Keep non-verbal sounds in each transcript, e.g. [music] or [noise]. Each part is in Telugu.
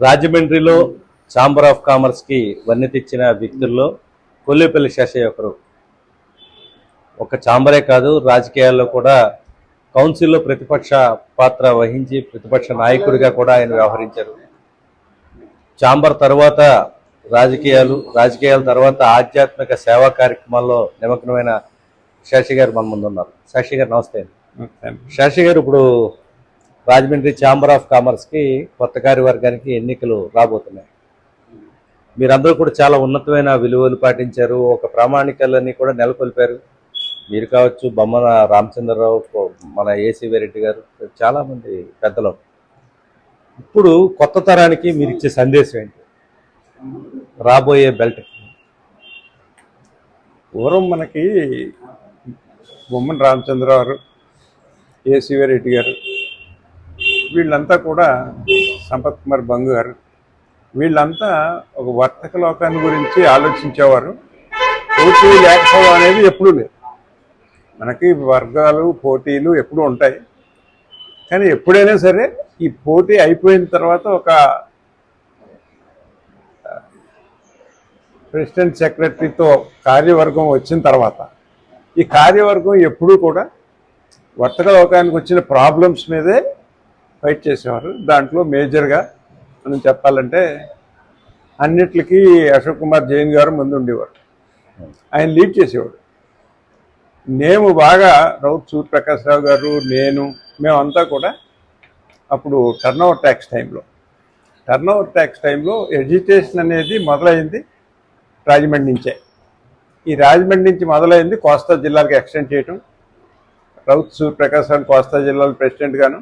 రాజమండ్రిలో ఛాంబర్ ఆఫ్ కామర్స్కి వన్నె తెచ్చిన వ్యక్తుల్లో కొల్లేపల్లి శేషయ్య ఒకరు. ఒక ఛాంబరే కాదు రాజకీయాల్లో కూడా కౌన్సిల్లో ప్రతిపక్ష పాత్ర వహించి ప్రతిపక్ష నాయకుడిగా కూడా ఆయన వ్యవహరించారు. ఛాంబర్ తర్వాత రాజకీయాలు రాజకీయాల తర్వాత ఆధ్యాత్మిక సేవా కార్యక్రమాల్లో నిమగ్నమైన శేషి గారు మన ముందు ఉన్నారు శేషి గారు నమస్తే శశి గారు ఇప్పుడు రాజమండ్రి ఛాంబర్ ఆఫ్ కామర్స్కి కొత్త కార్యవర్గానికి ఎన్నికలు రాబోతున్నాయి. మీరందరూ కూడా చాలా ఉన్నతమైన విలువలు పాటించారు. ఒక ప్రామాణికాలన్నీ కూడా నెలకొల్పారు. మీరు కావచ్చు బొమ్మన రామచంద్రరావు మన ఏసీ రెడ్డి గారు చాలామంది పెద్దలు. ఇప్పుడు కొత్త తరానికి మీరు ఇచ్చే సందేశం ఏంటి? రాబోయే బెల్ట్. పూర్వం మనకి బొమ్మన రామచంద్రరావు గారు ఏసీ రెడ్డి గారు వీళ్ళంతా కూడా సంపత్ కుమార్ బంగు గారు. వీళ్ళంతా ఒక వర్తక లోకాన్ని గురించి ఆలోచించేవారు. పోటీ లేకపోవడం అనేది ఎప్పుడూ లేదు. మనకి వర్గాలు పోటీలు ఎప్పుడూ ఉంటాయి. కానీ ఎప్పుడైనా సరే ఈ పోటీ అయిపోయిన తర్వాత ఒక ప్రెసిడెంట్ సెక్రటరీతో కార్యవర్గం వచ్చిన తర్వాత ఈ కార్యవర్గం ఎప్పుడూ కూడా వర్తక లోకానికి వచ్చిన ప్రాబ్లమ్స్ మీదే ఫైట్ చేసేవారు. దాంట్లో మేజర్గా మనం చెప్పాలంటే అన్నిటికీ అశోక్ కుమార్ జైన్ గారు ముందు ఉండేవారు. ఆయన లీడ్ చేసేవాడు మేము బాగా రౌత్ సూర్యప్రకాశ్ రావు గారు నేను మేమంతా కూడా అప్పుడు టర్న్ ఓవర్ ట్యాక్స్ టైంలో టర్న్ ఓవర్ ట్యాక్స్ టైంలో ఎడ్యుకేషన్ అనేది మొదలైంది రాజమండ్రి నుంచే. ఈ రాజమండ్రి నుంచి మొదలైంది కోస్తా జిల్లాలకు ఎక్స్టెండ్ చేయటం రౌత్ సూర్యప్రకాశ్ రావు కోస్తా జిల్లాలో ప్రెసిడెంట్గాను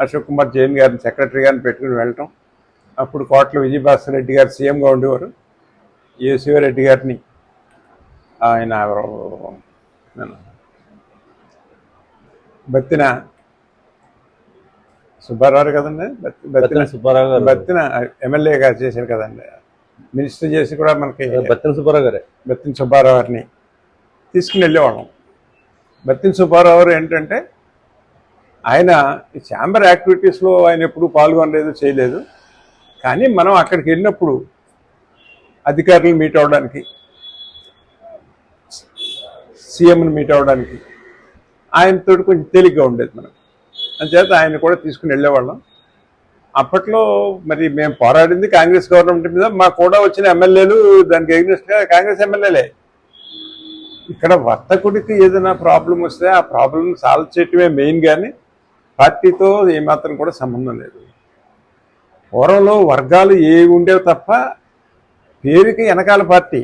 అశోక్ కుమార్ జైన్ గారిని సెక్రటరీ గారిని పెట్టుకుని వెళ్ళటం. అప్పుడు కోట్ల విజయభాస్కర్ రెడ్డి గారు సీఎంగా ఉండేవారు. ఏ శివరెడ్డి గారిని ఆయన బత్తిన సుబ్బారావు కదండి? బత్తి- బత్తిన బత్తిన సుబ్బారావు గారు. బత్తిన ఎమ్మెల్యేగా చేశారు కదండి. మినిస్టర్ చేసి కూడా మనకి బత్తిన సుబ్బారావు గారే. బత్తిన సుబ్బారావు గారిని తీసుకుని వెళ్ళేవాళ్ళం. బత్తిన సుబ్బారావు గారు ఏంటంటే ఆయన ఈ ఛాంబర్ యాక్టివిటీస్లో ఆయన ఎప్పుడూ పాల్గొనలేదు చేయలేదు. కానీ మనం అక్కడికి వెళ్ళినప్పుడు అధికారులు మీట్ అవ్వడానికి సీఎంని మీట్ అవ్వడానికి ఆయనతో కొంచెం తేలిగ్గా ఉండేది మనం. అంచేత ఆయన కూడా తీసుకుని వెళ్ళేవాళ్ళం. అప్పట్లో మరి మేము పోరాడింది కాంగ్రెస్ గవర్నమెంట్ మీద. మా కూడా వచ్చిన ఎమ్మెల్యేలు దానికి ఎగ్నెస్ట్గా కాంగ్రెస్ ఎమ్మెల్యేలే. ఇక్కడ వర్తకుడికి ఏదైనా ప్రాబ్లం వస్తే ఆ ప్రాబ్లం సాల్వ్ చేయటమే మెయిన్ కానీ పార్టీతో ఏమాత్రం కూడా సంబంధం లేదు. పూర్వంలో వర్గాలు ఏ ఉండేవి తప్ప పేరుకి వెనకాల పార్టీ.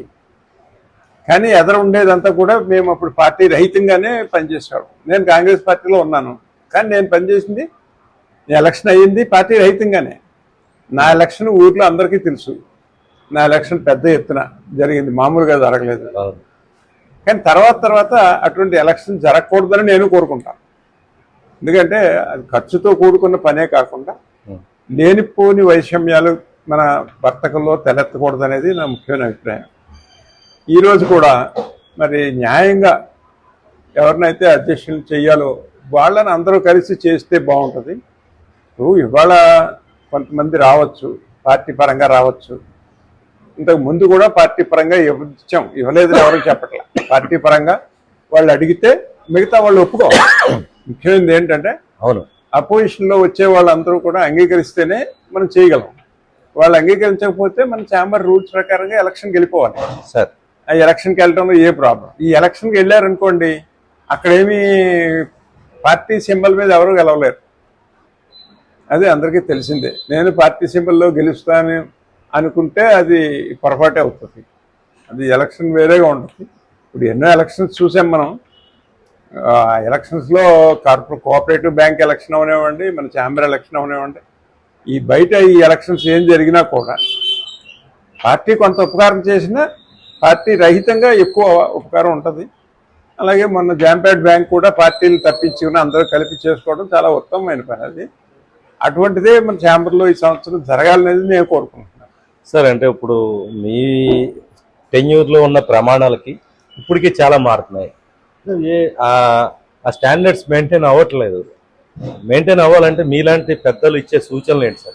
కానీ ఎదర ఉండేదంతా కూడా మేము అప్పుడు పార్టీ రహితంగానే పనిచేసేవాళ్ళం. నేను కాంగ్రెస్ పార్టీలో ఉన్నాను. కానీ నేను పనిచేసింది ఎలక్షన్ అయ్యింది పార్టీ రహితంగానే. నా ఎలక్షన్ ఊర్లో అందరికీ తెలుసు. నా ఎలక్షన్ పెద్ద ఎత్తున జరిగింది. మామూలుగా జరగలేదు. కానీ తర్వాత తర్వాత అటువంటి ఎలక్షన్ జరగకూడదని నేను కోరుకుంటాను. ఎందుకంటే అది ఖర్చుతో కూడుకున్న పనే కాకుండా. లేనిపోని వైషమ్యాలు మన వర్తకంలో తలెత్తకూడదు అనేది నా ముఖ్యమైన అభిప్రాయం. ఈరోజు కూడా మరి న్యాయంగా ఎవరినైతే అధ్యక్షులు చేయాలో వాళ్ళని అందరూ కలిసి చేస్తే బాగుంటుంది. ఇప్పుడు ఇవాళ కొంతమంది రావచ్చు పార్టీ పరంగా రావచ్చు. ఇంతకు ముందు కూడా పార్టీ పరంగా ఇచ్చాం ఇవ్వలేదు ఎవరు చెప్పట్లే. పార్టీ పరంగా వాళ్ళు అడిగితే మిగతా వాళ్ళు ఒప్పుకోవాలి. ముఖ్యమైనది ఏంటంటే అవును. అపోజిషన్లో వచ్చే వాళ్ళందరూ కూడా అంగీకరిస్తేనే మనం చేయగలం. వాళ్ళు అంగీకరించకపోతే మన ఛాంబర్ రూల్స్ ప్రకారంగా ఎలక్షన్కి వెళ్ళిపోవాలి సార్ ఆ ఎలక్షన్కి వెళ్ళడంలో ఏ ప్రాబ్లం ఈ ఎలక్షన్కి వెళ్ళారనుకోండి అక్కడేమి పార్టీ సింబల్ మీద ఎవరు గెలవలేరు. అది అందరికీ తెలిసిందే. నేను పార్టీ సింబల్లో గెలుస్తాను అనుకుంటే అది పొరపాటే అవుతుంది. అది ఎలక్షన్ వేరేగా ఉంటుంది. ఇప్పుడు ఎన్నో ఎలక్షన్స్ చూసాం మనం. ఎలక్షన్స్లో కార్పొ కోఆపరేటివ్ బ్యాంక్ ఎలక్షన్ అవనివ్వండి మన ఛాంబర్ ఎలక్షన్ అవనివ్వండి ఈ బయట ఈ ఎలక్షన్స్ ఏం జరిగినా కూడా పార్టీ కొంత ఉపకారం చేసినా పార్టీ రహితంగా ఎక్కువ ఉపకారం ఉంటుంది. అలాగే మొన్న జాంపేట్ బ్యాంక్ కూడా పార్టీలు తప్పించి అందరూ కలిపి చేసుకోవడం చాలా ఉత్తమమైన పని అది. అటువంటిదే మన ఛాంబర్లో ఈ సంవత్సరం జరగాలనేది నేను కోరుకుంటున్నాను. సార్ అంటే ఇప్పుడు మీ టెన్యూర్లో ఉన్న ప్రమాణాలకి ఇప్పటికీ చాలా మారుతున్నాయి ఏ ఆ- స్టాండర్డ్స్ మెయింటైన్ అవ్వట్లేదు. మెయింటైన్ అవ్వాలంటే మీలాంటి పెద్దలు ఇచ్చే సూచనలు ఏంటి సార్?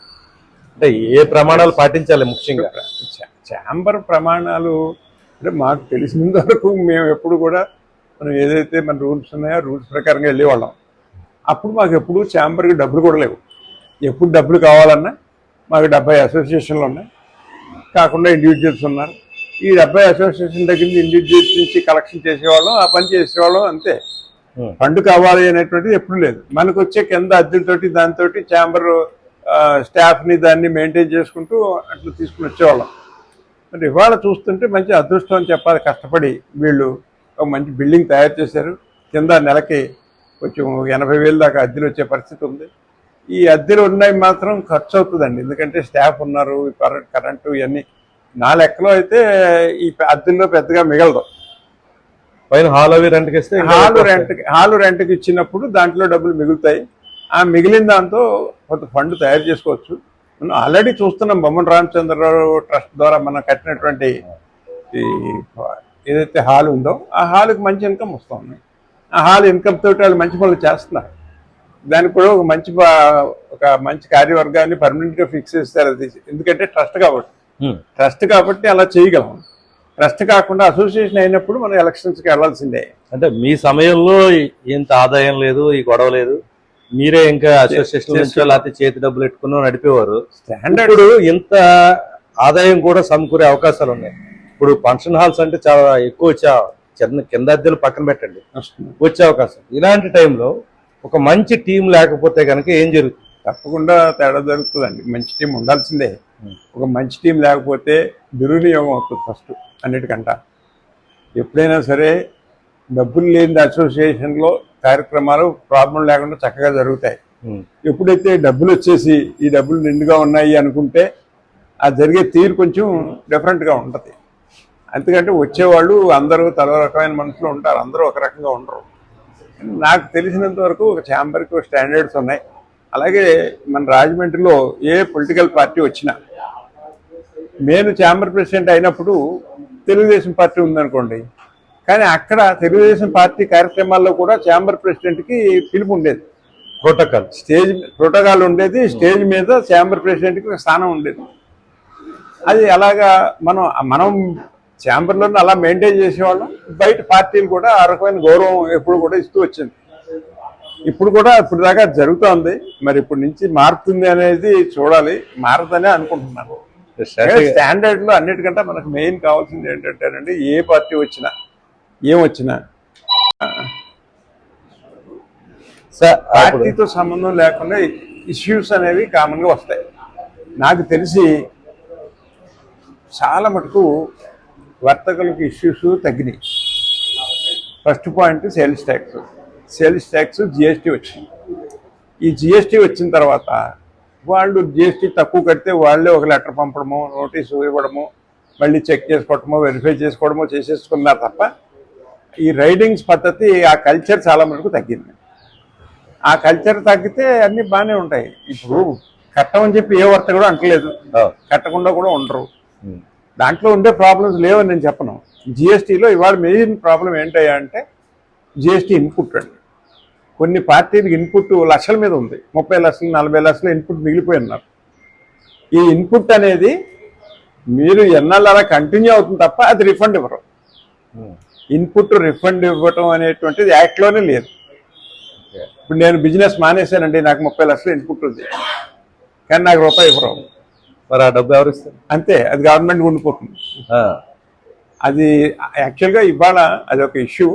అంటే ఏ ప్రమాణాలు పాటించాలి ముఖ్యంగా? చా- ఛాంబర్ ప్రమాణాలు అంటే మాకు తెలిసినంత వరకు మేము ఎప్పుడు కూడా మనం ఏదైతే మన రూల్స్ ఉన్నాయో రూల్స్ ప్రకారంగా వెళ్ళేవాళ్ళం. అప్పుడు మాకు ఎప్పుడు ఛాంబర్కి డబ్బులు కూడా లేవు. ఎప్పుడు డబ్బులు కావాలన్నా మాకు డెబ్బై అసోసియేషన్లు ఉన్నాయి. కాకుండా ఇండివిజువల్స్ ఉన్నారు. ఈ డెబ్బై అసోసియేషన్ దగ్గర నుంచి ఇండివిజువల్స్ నుంచి కలెక్షన్ చేసేవాళ్ళం ఆ పని చేసేవాళ్ళం అంతే. ఫండ్ కావాలి అనేటువంటిది ఎప్పుడు లేదు. మనకు వచ్చే కింద అద్దెలతోటి దాంతో ఛాంబర్ స్టాఫ్ని దాన్ని మెయింటైన్ చేసుకుంటూ అట్లా తీసుకుని వచ్చేవాళ్ళం. మరి ఇవాళ చూస్తుంటే మంచి అదృష్టం అని చెప్పాలి. కష్టపడి వీళ్ళు ఒక మంచి బిల్డింగ్ తయారు చేశారు. కింద నెలకి కొంచెం ఎనభై వేలు దాకా అద్దెలు వచ్చే పరిస్థితి ఉంది. ఈ అద్దెలు ఉన్నాయి మాత్రం ఖర్చు అవుతుందండి ఎందుకంటే స్టాఫ్ ఉన్నారు కరెంటు ఇవన్నీ నా లెక్కలో అయితే ఈ అద్దెల్లో పెద్దగా మిగలదు పైన హాల్ అవి రెంట్కి ఇస్తే హాలు. రెంట్కి హాలు రెంట్కి ఇచ్చినప్పుడు దాంట్లో డబ్బులు మిగులుతాయి ఆ మిగిలిన దాంతో కొంత ఫండ్ తయారు చేసుకోవచ్చు మనం ఆల్రెడీ చూస్తున్నాం బొమ్మన రామచంద్రరావు ట్రస్ట్ ద్వారా మనం కట్టినటువంటి ఈ ఏదైతే హాల్ ఉందో ఆ హాల్కి మంచి ఇన్కమ్ వస్తుంది ఆ హాల్ ఇన్కమ్ తోటి వాళ్ళు మంచి పనులు చేస్తున్నారు దానికి కూడా ఒక మంచి ఒక మంచి కార్యవర్గాన్ని పర్మనెంట్గా ఫిక్స్ చేస్తారు అది ఎందుకంటే ట్రస్ట్ కాబట్టి. ట్రస్ట్ కాబట్టి అలా చేయగలం. ట్రస్ట్ కాకుండా అసోసియేషన్ అయినప్పుడు మనం ఎలక్షన్స్కి వెళ్ళాల్సిందే. అంటే మీ సమయంలో ఇంత ఆదాయం లేదు ఈ గొడవ లేదు. మీరే ఇంకా అసోసియేషన్. లేకపోతే చేతి డబ్బులు పెట్టుకుని నడిపేవారు స్టాండర్డ్ ఇంత ఆదాయం కూడా సమకూరే అవకాశాలు ఉన్నాయి. ఇప్పుడు ఫంక్షన్ హాల్స్ అంటే చాలా ఎక్కువ వచ్చే చిన్న కింద అద్దెలు పక్కన పెట్టండి. వచ్చే అవకాశం. ఇలాంటి టైంలో ఒక మంచి టీం లేకపోతే కనుక ఏం జరుగుతుంది? తప్పకుండా తేడా జరుగుతుందండి. మంచి టీం ఉండాల్సిందే. Hmm. ఒక మంచి టీం లేకపోతే దుర్వినియోగం అవుతుంది ఫస్ట్ అన్నిటికంట. ఎప్పుడైనా సరే డబ్బులు లేని అసోసియేషన్లో కార్యక్రమాలు ప్రాబ్లం లేకుండా చక్కగా జరుగుతాయి. ఎప్పుడైతే డబ్బులు వచ్చేసి ఈ డబ్బులు నిండుగా ఉన్నాయి అనుకుంటే ఆ జరిగే తీరు కొంచెం డిఫరెంట్గా ఉంటుంది. ఎందుకంటే వచ్చేవాళ్ళు అందరూ తల రకమైన మనుషులు ఉంటారు అందరూ ఒక రకంగా ఉండరు. నాకు తెలిసినంత వరకు ఒక ఛాంబర్కి స్టాండర్డ్స్ ఉన్నాయి. అలాగే మన రాజమండ్రిలో ఏ పొలిటికల్ పార్టీ వచ్చినా నేను ఛాంబర్ ప్రెసిడెంట్ అయినప్పుడు తెలుగుదేశం పార్టీ ఉందనుకోండి కానీ అక్కడ తెలుగుదేశం పార్టీ కార్యక్రమాల్లో కూడా ఛాంబర్ ప్రెసిడెంట్కి పిలుపు ఉండేది. ప్రోటోకాల్. స్టేజ్ ప్రోటోకాల్ ఉండేది స్టేజ్ మీద ఛాంబర్ ప్రెసిడెంట్కి ఒక స్థానం ఉండేది. అది అలాగా మనం మనం ఛాంబర్లోనే అలా మెయింటైన్ చేసేవాళ్ళం. బయట పార్టీలు కూడా ఆ రకమైన గౌరవం ఎప్పుడు కూడా ఇస్తూ వచ్చింది. ఇప్పుడు కూడా ఇప్పుడు దాకా జరుగుతోంది. మరి ఇప్పుడు నుంచి మారుతుంది అనేది చూడాలి. మారదనే అనుకుంటున్నాను. స్టాండర్డ్లో అన్నిటికంటే మనకు మెయిన్ కావాల్సింది ఏంటంటేనండి ఏ పార్టీ వచ్చినా ఏం వచ్చినా. పార్టీతో సంబంధం లేకుండా ఇష్యూస్ అనేవి కామన్గా వస్తాయి. నాకు తెలిసి చాలా మటుకు వర్తకులకు ఇష్యూస్ తగ్గినాయి. First point sales tax sales tax GST వచ్చింది. ఈ జిఎస్టీ వచ్చిన తర్వాత వాళ్ళు జిఎస్టీ తక్కువ కడితే వాళ్ళే ఒక లెటర్ పంపడము నోటీసు ఇవ్వడము మళ్ళీ చెక్ చేసుకోవడమో వెరిఫై చేసుకోవడమో చేసేసుకున్నారు తప్ప ఈ రైడింగ్స్ పద్ధతి ఆ కల్చర్ చాలా మటుకు తగ్గింది. ఆ కల్చర్ తగ్గితే అన్ని బాగానే ఉంటాయి. ఇప్పుడు కట్టమని చెప్పి ఏ వర్త కూడా అంటలేదు. కట్టకుండా కూడా ఉండరు. దాంట్లో ఉండే ప్రాబ్లమ్స్ లేవని నేను చెప్పను. జిఎస్టీలో ఇవాళ మెయిన్ ప్రాబ్లం ఏంటయ్యా అంటే జిఎస్టీ ఇన్పుట్ అండి. కొన్ని పార్టీలకు ఇన్పుట్ లక్షల మీద ఉంది. ముప్పై లక్షలు నలభై లక్షలు ఇన్పుట్ మిగిలిపోయి ఉన్నారు. ఈ ఇన్పుట్ అనేది మీరు ఎన్నాళ్ళు అలా కంటిన్యూ అవుతుంది తప్ప అది రిఫండ్ ఇవ్వరు. ఇన్పుట్ రిఫండ్ ఇవ్వటం అనేటువంటిది యాక్ట్లోనే లేదు. ఇప్పుడు నేను బిజినెస్ మానేశానండి నాకు ముప్పై లక్షలు ఇన్పుట్ ఉంది. కానీ నాకు రూపాయి ఇవ్వరు. మరి ఆ డబ్బు ఎవరు ఇస్తారు? అంతే అది గవర్నమెంట్ ఉండిపోతుంది అది యాక్చువల్గా ఇవాళ అది ఒక ఇష్యూ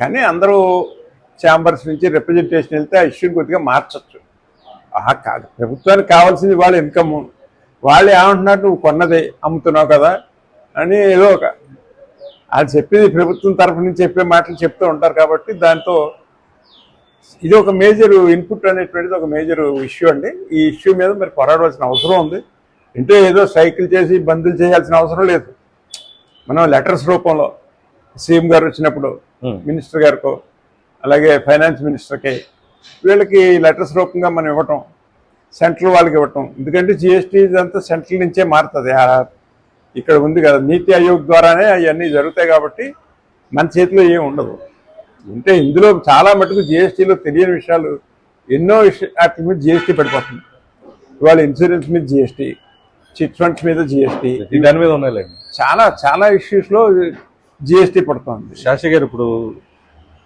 కానీ అందరూ ఛాంబర్స్ నుంచి రిప్రజెంటేషన్ వెళ్తే ఆ ఇష్యూని కొద్దిగా మార్చచ్చు. కాదు. ప్రభుత్వానికి కావాల్సింది వాళ్ళ ఇన్కమ్. వాళ్ళు ఏమంటున్నారు? నువ్వు కొన్నది అమ్ముతున్నావు కదా అని ఏదో ఒక అది చెప్పేది ప్రభుత్వం తరఫు నుంచి చెప్పే మాటలు చెప్తూ ఉంటారు కాబట్టి దాంతో ఇది ఒక మేజర్ ఇన్పుట్ అనేటువంటిది ఒక మేజర్ ఇష్యూ అండి. ఈ ఇష్యూ మీద మరి పోరాడవలసిన అవసరం ఉంది. అంటే ఏదో సైకిల్ చేసి బందులు చేయాల్సిన అవసరం లేదు. మనం లెటర్స్ రూపంలో సీఎం గారు వచ్చినప్పుడు. మినిస్టర్ గారికో అలాగే ఫైనాన్స్ మినిస్టర్కి వీళ్ళకి లెటర్స్ రూపంగా మనం ఇవ్వటం సెంట్రల్ వాళ్ళకి ఇవ్వటం ఎందుకంటే జిఎస్టీ ఇదంతా సెంట్రల్ నుంచే మారుతుంది. ఇక్కడ ఉంది కదా నీతి ఆయోగ్ ద్వారానే అవన్నీ జరుగుతాయి కాబట్టి మన చేతిలో ఏం ఉండదు. అంటే ఇందులో చాలా మటుకు జిఎస్టీలో తెలియని విషయాలు ఎన్నో వాటి మీద జిఎస్టీ పడిపోతుంది. ఇవాళ ఇన్సూరెన్స్ మీద జిఎస్టీ చిట్ ఫండ్స్ మీద జిఎస్టీ దాని మీద ఉన్నాయిలేండి చాలా చాలా ఇష్యూస్లో జిఎస్టీ పడుతుంది. శాస్త్రి గారు ఇప్పుడు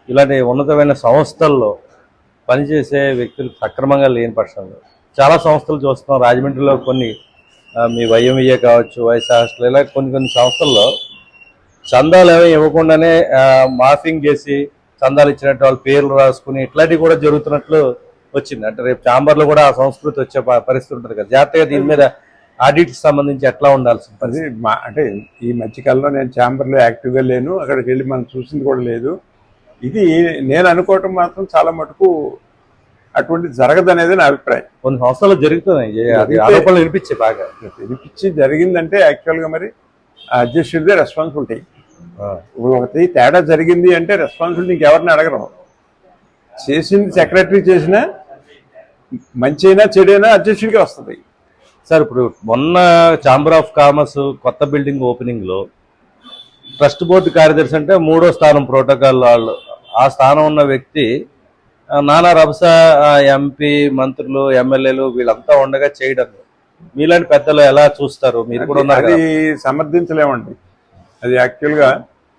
ఇలాంటి ఉన్నతమైన సంస్థల్లో పనిచేసే వ్యక్తులు సక్రమంగా లేని పక్షంలో చాలా సంస్థలు చూస్తున్నాం. రాజమండ్రిలో కొన్ని మీ వైఎంఏ కావచ్చు వైస్ హాస్టల్ ఇలా కొన్ని కొన్ని సంస్థల్లో చందాలు ఏమీ ఇవ్వకుండానే మాఫింగ్ చేసి చందాలు ఇచ్చినట్టు వాళ్ళ పేర్లు రాసుకుని ఇట్లాంటివి కూడా జరుగుతున్నట్లు వచ్చింది. అంటే రేపు ఛాంబర్లో కూడా ఆ సంస్కృతి వచ్చే ప- పరిస్థితి ఉంటుంది కదా. జాగ్రత్తగా దీని మీద ఆడిట్ సంబంధించి ఎట్లా ఉండాల్సింది మా అంటే ఈ మధ్యకాలంలో నేను ఛాంబర్లో యాక్టివ్గా లేను. అక్కడికి వెళ్ళి మనం చూసింది కూడా లేదు. ఇది నేను అనుకోవటం మాత్రం చాలా మటుకు అటువంటిది జరగదనేది నా అభిప్రాయం. కొన్ని సంస్థలు జరుగుతున్నాయి. ఏ- అది జరిగితే- ఆరోపణలు వినిపించే బాగా. వినిపించి జరిగిందంటే యాక్చువల్గా మరి అధ్యక్షుడిదే రెస్పాన్సిబిలిటీ. ఇప్పుడు ఒకటి తేడా జరిగింది అంటే రెస్పాన్సిబిలిటీ ఇంకెవరిని అడగరు. చేసింది సెక్రటరీ చేసినా మంచి అయినా చెడైనా అధ్యక్షుడికి వస్తుంది. సార్ ఇప్పుడు మొన్న ఛాంబర్ ఆఫ్ కామర్స్ కొత్త బిల్డింగ్ ఓపెనింగ్లో ట్రస్ట్ బోర్డు కార్యదర్శి అంటే మూడో స్థానం ప్రోటోకాల్ వాళ్ళు. ఆ స్థానం ఉన్న వ్యక్తి నానా రభస ఎంపీ మంత్రులు ఎమ్మెల్యేలు వీళ్ళంతా ఉండగా చేయడం. మీలాంటి పెద్దలు ఎలా చూస్తారు? మీరు కూడా ఉన్నారు అది. సమర్థించలేమండి. అది యాక్చువల్గా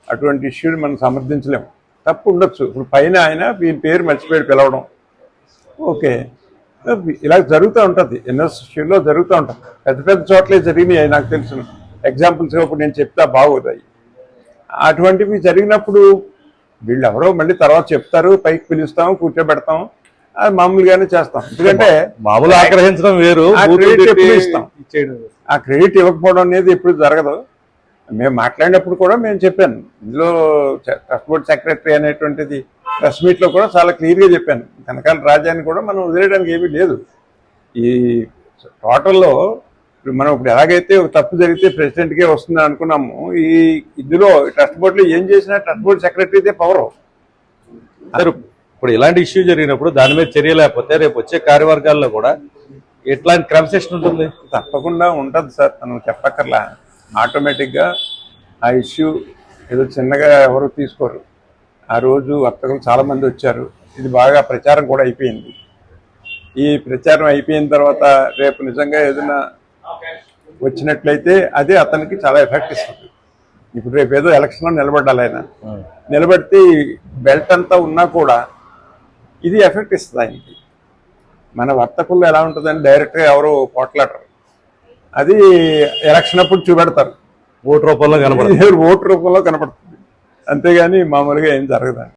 అటువంటి ఇష్యూని మనం సమర్థించలేము. తప్పు ఉండొచ్చు. ఇప్పుడు పైన ఆయన ఈ పేరు మర్చిపోయి పిలవడం. ఓకే. ఇలా జరుగుతూ ఉంటుంది. యూనివర్సిటీలో జరుగుతూ ఉంటుంది. పెద్ద పెద్ద చోట్లే జరిగినాయి నాకు తెలుసు ఎగ్జాంపుల్స్ ఇప్పుడు నేను చెప్తా బాగోదాయి అటువంటివి జరిగినప్పుడు వీళ్ళు ఎవరో మళ్ళీ తర్వాత చెప్తారు పైకి పిలుస్తాం కూర్చోబెడతాం అది మామూలుగానే చేస్తాం. ఎందుకంటే మామూలు ఆగ్రహించడం వేరు ఇస్తాం? ఆ క్రెడిట్ ఇవ్వకపోవడం అనేది ఎప్పుడు జరగదు. మేము మాట్లాడినప్పుడు కూడా మేము చెప్పాను. ఇందులో ట్రస్ట్ బోర్డ్ సెక్రటరీ అనేటువంటిది ప్రెస్ మీట్లో కూడా చాలా క్లియర్గా చెప్పాను. కనకాల రాజాని కూడా మనం వదిలేయడానికి ఏమీ లేదు. ఈ టోటల్లో ఇప్పుడు మనం ఇప్పుడు ఎలాగైతే తప్పు జరిగితే ప్రెసిడెంట్కే వస్తుంది అనుకున్నాము ఈ ఇందులో ట్రస్ట్ బోర్డులో ఏం చేసినా ట్రస్ట్ బోర్డు సెక్రటరీదే పవర్ సార్ ఇప్పుడు ఇలాంటి ఇష్యూ జరిగినప్పుడు దాని మీద చర్య లేకపోతే రేపు వచ్చే కార్యవర్గాల్లో కూడా ఎట్లాంటి క్రమశిక్షణ ఉంటుంది? తప్పకుండా ఉంటుంది సార్ మనం చెప్పక్కర్లా. ఆటోమేటిక్గా ఆ ఇష్యూ ఏదో చిన్నగా ఎవరు తీసుకోరు. ఆ రోజు వర్తకులు చాలామంది వచ్చారు. ఇది బాగా ప్రచారం కూడా అయిపోయింది. ఈ ప్రచారం అయిపోయిన తర్వాత రేపు నిజంగా ఏదైనా వచ్చినట్లయితే అదే అతనికి చాలా ఎఫెక్ట్ ఇస్తుంది. ఇప్పుడు రేపు ఏదో ఎలక్షన్లో నిలబడాలి ఆయన. నిలబడితే ఈ బెల్ట్ అంతా ఉన్నా కూడా ఇది ఎఫెక్ట్ ఇస్తుంది ఆయనకి. మన వర్తకుల్లో ఎలా ఉంటుందని డైరెక్ట్గా ఎవరు పోట్లాడరు. అది ఎలక్షన్ అప్పుడు చూపెడతారు. ఓటు రూపంలో కనబడుతుంది ఇది [laughs] ఓటు రూపంలో కనపడుతుంది. అంతేగాని మామూలుగా ఏం జరగదండి